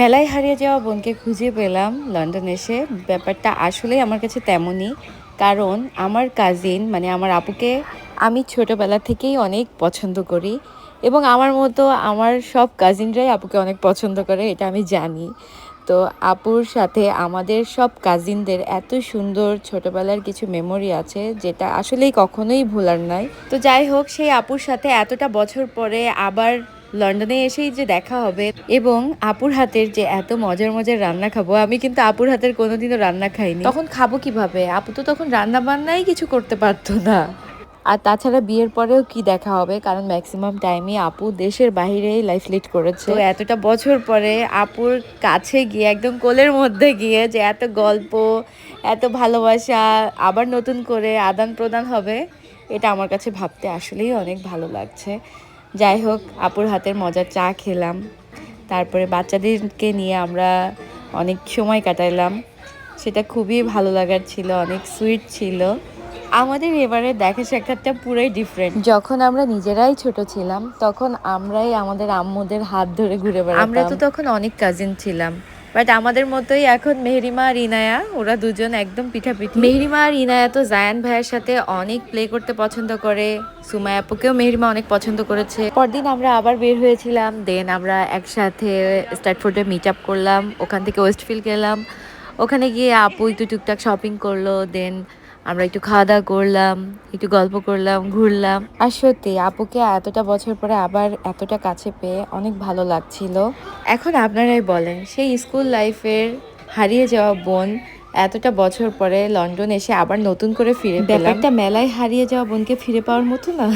মেলায় হারিয়ে যাওয়া বোনকে খুঁজে পেলাম লন্ডন এসে। ব্যাপারটা আসলেই আমার কাছে তেমনই, কারণ আমার কাজিন মানে আমার আপুকে আমি ছোটোবেলা থেকেই অনেক পছন্দ করি এবং আমার মতো আমার সব কাজিনরাই আপুকে অনেক পছন্দ করে, এটা আমি জানি। তো আপুর সাথে আমাদের সব কাজিনদের এত সুন্দর ছোটবেলার কিছু মেমোরি আছে, যেটা আসলেই কখনোই ভোলার নয় তো যাই হোক, সেই আপুর সাথে এতটা বছর পরে আবার লন্ডনে এসেই যে দেখা হবে এবং আপুর হাতের যে এত মজার মজার রান্না খাব আমি কিন্তু আপুর হাতের কোনোদিনও রান্না খাইনি। তখন খাব কীভাবে? আপু তো তখন রান্না বান্নাই কিছু করতে পারতো না। আর তাছাড়া বিয়ের পরেও কি দেখা হবে? কারণ ম্যাক্সিমাম টাইমই আপু দেশের বাইরেই লাইফ লিড করেছে। তো এতটা বছর পরে আপুর কাছে গিয়ে একদম কোলের মধ্যে গিয়ে যে এত গল্প এত ভালোবাসা আবার নতুন করে আদান প্রদান হবে এটা আমার কাছে ভাবতে আসলেই অনেক ভালো লাগছে। যাই হোক আপুর হাতের মজার চা খেলাম। তারপরে বাচ্চাদেরকে নিয়ে আমরা অনেক সময় কাটাইলাম সেটা খুবই ভালো লাগার ছিল অনেক সুইট ছিল। আমাদের এবারে দেখা সাক্ষাৎটা পুরাই ডিফারেন্ট যখন আমরা নিজেরাই ছোট ছিলাম তখন আমরাই আমাদের আম্মুদের হাত ধরে ঘুরে বেড়াতাম। আমরা তো তখন অনেক কাজিন ছিলাম। বাট আমাদের মতোই এখন মেহরিমা আর ইনায়া, ওরা দুজন একদম পিঠাপিঠি। মেহরিমা আর ইনায়া তো জায়ান ভাইয়ের সাথে অনেক প্লে করতে পছন্দ করে সুমায় আপুকেও মেহরিমা অনেক পছন্দ করেছে। পরদিন আমরা আবার বের হয়েছিলাম দেন আমরা একসাথে স্ট্যাটফোর্ডে মিট আপ করলাম, ওখান থেকে ওয়েস্টফিল্ড গেলাম। ওখানে গিয়ে আপু একটু টুকটাক শপিং করল দেন আমরা একটু খাওয়া দাওয়া করলাম একটু গল্প করলাম ঘুরলাম। আর সত্যি আপুকে এতটা বছর পরে আবার এতটা কাছে পেয়ে অনেক ভালো লাগছিল। এখন আপনারাই বলেন সেই স্কুল লাইফের হারিয়ে যাওয়া বোন এতটা বছর পরে লন্ডন এসে আবার নতুন করে ফিরে একটা ব্যাপারটা মেলায় হারিয়ে যাওয়া বোনকে ফিরে পাওয়ার মতো না।